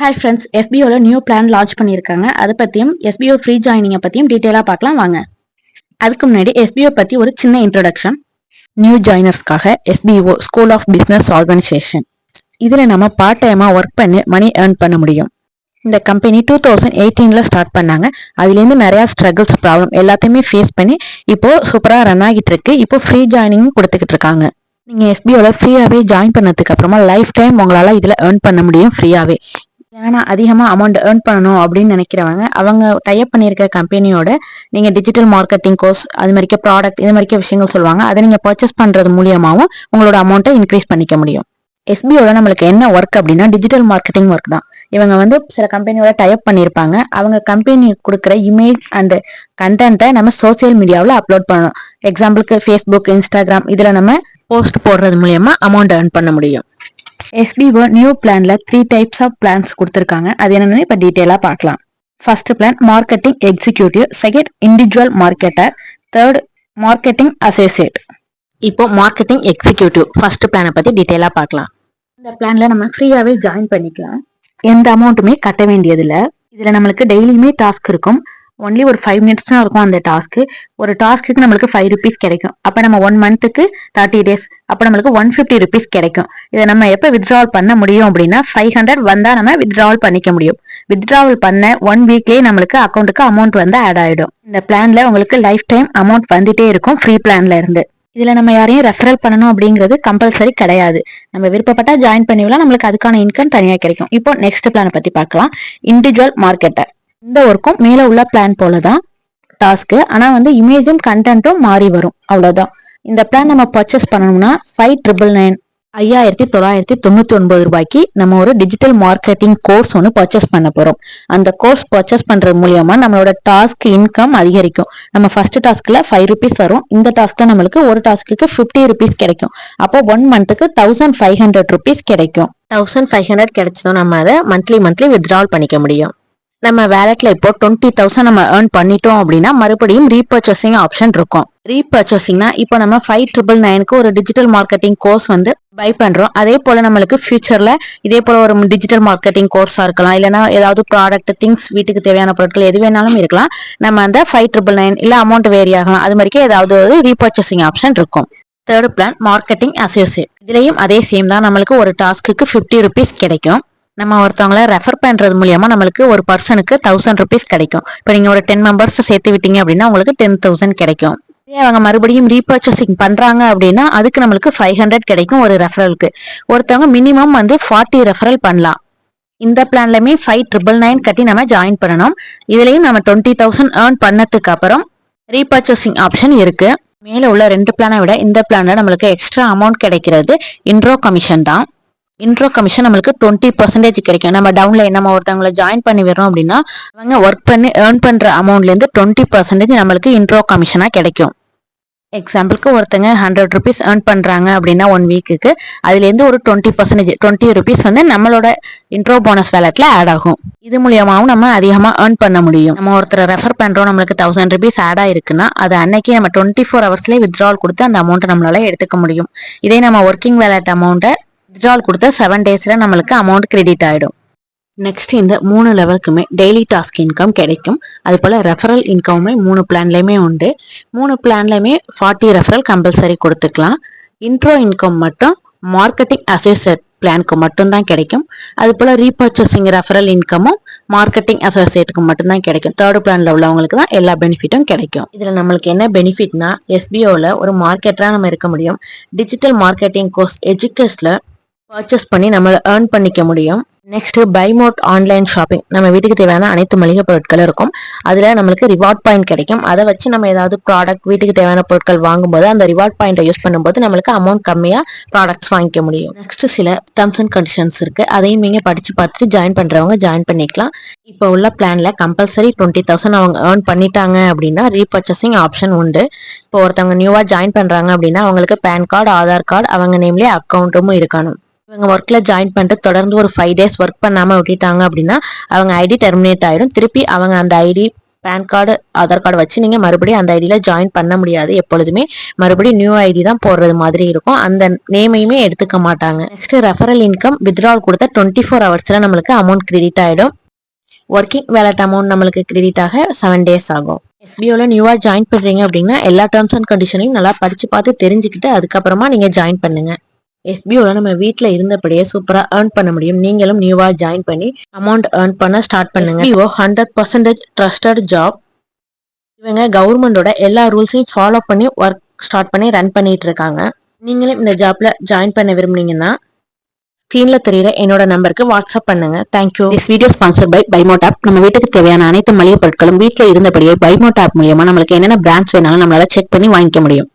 Hi friends எஸ்பிஓல new plan launch பண்ணியிருக்காங்க. அதை பற்றியும் எஸ்பிஓ ஃப்ரீ ஜாயினிங்கை பற்றியும் டீட்டெயிலாக பார்க்கலாம். வாங்க. அதுக்கு முன்னாடி எஸ்பிஓ பற்றி ஒரு சின்ன introduction new ஜாயினர்ஸ்க்காக SBO school of business organisation இதில் நம்ம பார்ட் டைமாக ஒர்க் பண்ணி மணி ஏர்ன் பண்ண முடியும். இந்த கம்பெனி டூ தௌசண்ட் எயிட்டீனில் ஸ்டார்ட் பண்ணாங்க. அதுலேருந்து நிறையா ஸ்ட்ரகிள்ஸ் ப்ராப்ளம் எல்லாத்தையுமே ஃபேஸ் பண்ணி இப்போ சூப்பராக ரன் ஆகிட்டு இருக்கு இப்போ ஃப்ரீ ஜாயினிங் கொடுத்துக்கிட்டு இருக்காங்க. நீங்கள் எஸ்பிஓவில் ஃப்ரீயாகவே ஜாயின் பண்ணதுக்கு அப்புறமா லைஃப் டைம் உங்களால் இதில் ஏர்ன் பண்ண முடியும் ஃப்ரீயாகவே ஏன்னா அதிகமாக அமௌண்ட் ஏர்ன் பண்ணணும் அப்படின்னு நினைக்கிறவங்க அவங்க டைப் பண்ணியிருக்க கம்பெனியோட நீங்கள் டிஜிட்டல் மார்க்கெட்டிங் கோர்ஸ் அது மாதிரிக்க ப்ராடக்ட் இது மாதிரிக்க விஷயங்கள் சொல்லுவாங்க. அதை நீங்கள் பர்ச்சேஸ் பண்ணுறது மூலியமாகவும் உங்களோட அமௌண்ட்டை இன்க்ரீஸ் பண்ணிக்க முடியும். எஸ்பிஓட நம்மளுக்கு என்ன ஒர்க் அப்படின்னா டிஜிட்டல் மார்க்கெட்டிங் ஒர்க் தான். இவங்க வந்து சில கம்பெனியோட டைப் பண்ணியிருப்பாங்க. அவங்க கம்பெனி கொடுக்குற இமேஜ் அண்ட் கண்டென்ட்டை நம்ம சோசியல் மீடியாவில் அப்லோட் பண்ணணும். எக்ஸாம்பிளுக்கு ஃபேஸ்புக் இன்ஸ்டாகிராம் இதில் நம்ம போஸ்ட் போடுறது மூலியமா அமௌண்ட் ஏர்ன் பண்ண முடியும். எஸ்பிஓ நியூ பிளான்ல த்ரீ டைப்ஸ் ஆஃப் பிளான்ஸ் கொடுத்துருக்காங்க. அது என்னன்னு இப்போ டீட்டெயிலாக பார்க்கலாம். First plan marketing executive second individual marketer third marketing associate இப்போ மார்க்கெட்டிங் எக்ஸிக்யூட்டிவ் ஃபர்ஸ்ட் பிளானை பற்றி டீட்டெயிலாக பார்க்கலாம். இந்த பிளான்ல நம்ம ஃப்ரீயாகவே ஜாயின் பண்ணிக்கலாம். எந்த அமௌண்ட்டுமே கட்ட வேண்டியதில்லை. இதில் நம்மளுக்கு டெய்லியுமே டாஸ்க் இருக்கும். ஒன்லி ஒரு ஃபைவ் மினிட்ஸ் தான் இருக்கும் அந்த டாஸ்க்கு ஒரு டாஸ்க்கு நம்மளுக்கு ஃபைவ் ருபீஸ் கிடைக்கும். அப்போ நம்ம ஒன் மந்த்துக்கு தேர்ட்டி டேஸ் அப்போ நம்மளுக்கு ஒன் ஃபிஃப்டி ருபீஸ் கிடைக்கும். இதை நம்ம எப்போ வித்ட்ராவல் பண்ண முடியும் அப்படின்னா ஃபைவ் ஹண்ட்ரட் வந்தால் நம்ம வித்ட்ராவல் பண்ணிக்க முடியும். வித்ட்ராவல் பண்ண ஒன் வீக்லேயே நம்மளுக்கு அக்கௌண்ட்டுக்கு அமௌண்ட் வந்து ஆட் ஆகிடும் இந்த பிளான்ல உங்களுக்கு லைஃப் டைம் அமௌண்ட் வந்துட்டே இருக்கும் ஃப்ரீ பிளான்ல இருந்து. இதுல நம்ம யாரையும் ரெஃபரல் பண்ணணும் அப்படிங்கிறது கம்பல்சரி கிடையாது. நம்ம விருப்பப்பட்டா ஜாயின் பண்ணிவிடலாம் நம்மளுக்கு அதுக்கான இன்கம் தனியாக கிடைக்கும். இப்போ நெக்ஸ்ட் பிளானை பத்தி பார்க்கலாம். இண்டிவிஜுவல் மார்க்கெட்டர் இந்த ஒர்க்கும் மேலே உள்ள பிளான் போல தான் டாஸ்க்கு ஆனால் வந்து இமேஜும் கண்டென்ட்டும் மாறி வரும். அவ்வளோதான் இந்த பிளான் நம்ம பர்ச்சேஸ் பண்ணணும்னா ஃபைவ் ட்ரிபிள் நைன் ஐயாயிரத்தி தொள்ளாயிரத்தி தொண்ணூத்தி ஒன்பது ரூபாய்க்கு நம்ம ஒரு டிஜிட்டல் மார்க்கெட்டிங் கோர்ஸ் ஒன்று பர்ச்சேஸ் பண்ண போறோம். அந்த கோர்ஸ் பர்ச்சேஸ் பண்றது மூலியமா நம்மளோட டாஸ்க் இன்கம் அதிகரிக்கும். நம்ம ஃபர்ஸ்ட் டாஸ்க்ல ஃபைவ் ருபீஸ் வரும். இந்த டாஸ்க்ல நம்மளுக்கு ஒரு டாஸ்க்கு ஃபிஃப்டி ருபீஸ் கிடைக்கும். அப்போ ஒன் மந்த்துக்கு தௌசண்ட் ஃபைவ் ஹண்ட்ரட் ருபீஸ் கிடைக்கும். தௌசண்ட் ஃபைவ் ஹண்ட்ரட் கிடைச்சதும் நம்ம அதை மந்த்லி மந்த்லி வித்ட்ரால் பண்ணிக்க முடியும். நம்ம வேலட்ல இப்போ டுவெண்ட்டி தௌசண்ட் நம்ம ஏர்ன் பண்ணிட்டோம் அப்படின்னா மறுபடியும் ரீபர்ச்சேசிங் ஆப்ஷன் இருக்கும். ரீபர்ச்சேசிங்னா இப்போ நம்ம ஃபைவ் ட்ரிபிள் நைனுக்கு ஒரு டிஜிட்டல் மார்க்கெட்டிங் கோர்ஸ் வந்து பை பண்றோம். அதே போல நம்மளுக்கு ஃபியூச்சர்ல இதே போல ஒரு டிஜிட்டல் மார்க்கெட்டிங் கோர்ஸா இருக்கலாம். இல்லைன்னா ஏதாவது ப்ராடக்ட் திங்ஸ் வீட்டுக்கு தேவையான பொருட்கள் எது வேணாலும் இருக்கலாம். நம்ம அந்த ஃபைவ் ட்ரிபிள் நைன் இல்ல அமௌண்ட் வேரி ஆகலாம். அது மாதிரிக்கே ஏதாவது ஒரு ரீபர்ச்சேசிங் ஆப்ஷன் இருக்கும். தேர்ட் பிளான் மார்க்கெட்டிங் அசோசியேட் இதுலயும் அதே சேம் தான். நம்மளுக்கு ஒரு டாஸ்க்கு ஃபிஃப்டி ருபீஸ் கிடைக்கும். நம்ம ஒருத்தவங்கள ரெஃபர் பண்ணுறது மூலியமா நம்மளுக்கு ஒரு பர்சனுக்கு தௌசண்ட் ருபீஸ் கிடைக்கும். இப்போ நீங்கள் ஒரு டென் மெம்பர்ஸ் சேர்த்து விட்டீங்க அப்படின்னா உங்களுக்கு டென் தௌசண்ட் கிடைக்கும். அவங்க மறுபடியும் ரீபர்ச்சேசிங் பண்றாங்க அப்படின்னா அதுக்கு நம்மளுக்கு ஃபைவ் ஹண்ட்ரட் கிடைக்கும் ஒரு ரெஃபரலுக்கு ஒருத்தவங்க மினிமம் வந்து ஃபார்ட்டி ரெஃபரல் பண்ணலாம். இந்த பிளான்லயுமே ஃபைவ் ட்ரிபிள் நைன் கட்டி நம்ம ஜாயின் பண்ணணும். இதுலயும் நம்ம டுவெண்ட்டி தௌசண்ட் ஏர்ன் பண்ணதுக்கு அப்புறம் ரீபர்ச்சேசிங் ஆப்ஷன் இருக்கு. மேல உள்ள ரெண்டு பிளானை விட இந்த பிளான்ல நம்மளுக்கு எக்ஸ்ட்ரா அமௌண்ட் கிடைக்கிறது. இன்ட்ரோ கமிஷன் தான். இன்ட்ரோ கமிஷன் நம்மளுக்கு டுவெண்ட்டி பர்சன்டேஜ் கிடைக்கும். நம்ம டவுன்ல நம்ம ஒருத்தவங்களை ஜாயின் பண்ணி வரோம் அப்படின்னா அவங்க ஒர்க் பண்ணி ஏர்ன் பண்ணுற அமௌண்ட்லேருந்து டுவெண்ட்டி பர்சன்டேஜ் நம்மளுக்கு இன்ட்ரோ கமிஷனாக கிடைக்கும். எக்ஸாம்பிளுக்கு ஒருத்தங்க ஹண்ட்ரட் ருபீஸ் ஏர்ன் பண்ணுறாங்க அப்படின்னா ஒன் வீக்குக்கு அதுலேருந்து ஒரு டுவெண்ட்டி பர்சன்டேஜ் டுவெண்ட்டி ருபீஸ் வந்து நம்மளோட இன்ட்ரோ போனஸ் வேலட்டில் ஆட் ஆகும். இது மூலியமாகவும் நம்ம அதிகமாக ஏர்ன் பண்ண முடியும். நம்ம ஒருத்தரை ரெஃபர் பண்ணுறோம் நம்மளுக்கு தௌசண்ட் ருபீஸ் ஆட் ஆயிருக்குன்னா அது அன்னைக்கு நம்ம டுவெண்ட்டி ஃபோர் ஹவர்ஸ்லேயே வித்ட்ரால் கொடுத்து அந்த அமௌண்ட்டை நம்மளால எடுத்துக்க முடியும். இதே நம்ம ஒர்க்கிங் வேலட் அமௌண்ட்டை வித்ட்ரால் கொடுத்த செவன் டேஸில் நம்மளுக்கு அமௌண்ட் கிரெடிட் ஆகிடும் நெக்ஸ்ட் இந்த மூணு லெவலுக்குமே டெய்லி டாஸ்க் இன்கம் கிடைக்கும். அது போல் ரெஃபரல் இன்கமுமே மூணு பிளான்லேயுமே உண்டு. மூணு பிளான்லையுமே ஃபார்ட்டி ரெஃபரல் கம்பல்சரி கொடுத்துக்கலாம். இன்ட்ரோ இன்கம் மட்டும் மார்க்கெட்டிங் அசோசியேட் பிளானுக்கு மட்டும்தான் கிடைக்கும். அது போல் ரீபர்ச்சேசிங் ரெஃபரல் இன்கமும் மார்க்கெட்டிங் அசோசியேட்டுக்கு மட்டும்தான் கிடைக்கும். தேர்ட் பிளானில் உள்ளவங்களுக்கு தான் எல்லா பெனிஃபிட்டும் கிடைக்கும். இதில் நம்மளுக்கு என்ன பெனிஃபிட்னா எஸ்பிஓவில் ஒரு மார்க்கெட்டராக நம்ம இருக்க முடியும். டிஜிட்டல் மார்க்கெட்டிங் கோர்ஸ் எஜுகேஷனில் பர்ச்சேஸ் பண்ணி நம்ம ஏர்ன் பண்ணிக்க முடியும். நெக்ஸ்ட் பைமோட் ஆன்லைன் ஷாப்பிங் நம்ம வீட்டுக்கு தேவையான அனைத்து மளிகை பொருட்களும் இருக்கும். அதில் நம்மளுக்கு ரிவார்ட் பாயிண்ட் கிடைக்கும். அதை வச்சு நம்ம ஏதாவது ப்ராடக்ட் வீட்டுக்கு தேவையான பொருட்கள் வாங்கும்போது அந்த ரிவார்ட் பாயிண்ட்டை யூஸ் பண்ணும்போது நம்மளுக்கு அமௌண்ட் கம்மியாக ப்ராடக்ட்ஸ் வாங்கிக்க முடியும். நெக்ஸ்ட் சில டர்ம்ஸ் அண்ட் கண்டிஷன்ஸ் இருக்கு. அதையும் நீங்கள் படிச்சு பார்த்துட்டு ஜாயின் பண்ணுறவங்க ஜாயின் பண்ணிக்கலாம். இப்போ உள்ள பிளான்ல கம்பல்சரி டுவெண்ட்டி தௌசண்ட் அவங்க ஏர்ன் பண்ணிட்டாங்க அப்படின்னா ரீபர்ச்சேசிங் ஆப்ஷன் உண்டு. இப்போ ஒருத்தவங்க நியூவாக ஜாயின் பண்ணுறாங்க அப்படின்னா அவங்களுக்கு பேன் கார்டு ஆதார் கார்டு அவங்க நேம்லேயே அக்கௌண்ட்டும் இருக்கணும். இவங்க ஒர்க்ல ஜாயின் பண்ணிட்டு தொடர்ந்து ஒரு ஃபைவ் டேஸ் ஒர்க் பண்ணாம விட்டுட்டாங்க அப்படின்னா அவங்க ஐடி டெர்மினேட் ஆயிடும் திருப்பி அவங்க அந்த ID PAN card Aadhaar card வச்சு நீங்கள் மறுபடியும் அந்த ஐடியில் ஜாயின் பண்ண முடியாது. எப்பொழுதுமே மறுபடியும் நியூ ஐடி தான் போடுறது மாதிரி இருக்கும். அந்த நேமையுமே எடுத்துக்க மாட்டாங்க. நெக்ஸ்ட் ரெஃபரல் இன்கம் வித்ட்ரால் கொடுத்த டுவெண்ட்டி ஃபோர் ஹவர்ஸில் நம்மளுக்கு அமௌண்ட் கிரெடிட் ஆகிடும் ஒர்க்கிங் வேலட் அமௌண்ட் நம்மளுக்கு கிரெடிட் ஆக செவன் டேஸ் ஆகும். எஸ்பிஓல நியூவா ஜாயின் பண்றீங்க அப்படின்னா எல்லா டேர்ம்ஸ் அண்ட் கண்டிஷனையும் நல்லா படிச்சு பார்த்து தெரிஞ்சுக்கிட்டு அதுக்கப்புறமா நீங்க ஜாயின் பண்ணுங்க. எஸ்பிஓல நம்ம வீட்டில் இருந்தபடியே சூப்பராக ஏர்ன் பண்ண முடியும். நீங்களும் நியூவாக ஜாயின் பண்ணி அமௌண்ட் ஏர்ன் பண்ண ஸ்டார்ட் பண்ணுங்க. SBO hundred percentage trusted job இவங்க கவர்மெண்டோட எல்லா ரூல்ஸையும் ஃபாலோ பண்ணி ஒர்க் ஸ்டார்ட் பண்ணி ரன் பண்ணிட்டு இருக்காங்க. நீங்களும் இந்த ஜாப்ல ஜாயின் பண்ண விரும்புனீங்கன்னா ஸ்க்ரீன்ல தெரியுற என்னோட நம்பருக்கு வாட்ஸ்அப் பண்ணுங்க. Thank you this video sponsor by பைமோட் app நம்ம வீட்டுக்கு தேவையான அனைத்து மளிகை பொருட்களும் வீட்டில் இருந்தபடியே பைமோட் ஆப் மூலியமா நம்மளுக்கு என்னென்ன பிராண்ட்ஸ் வேணாலும் நம்மளால செக் பண்ணி வாங்கிக்க முடியும்.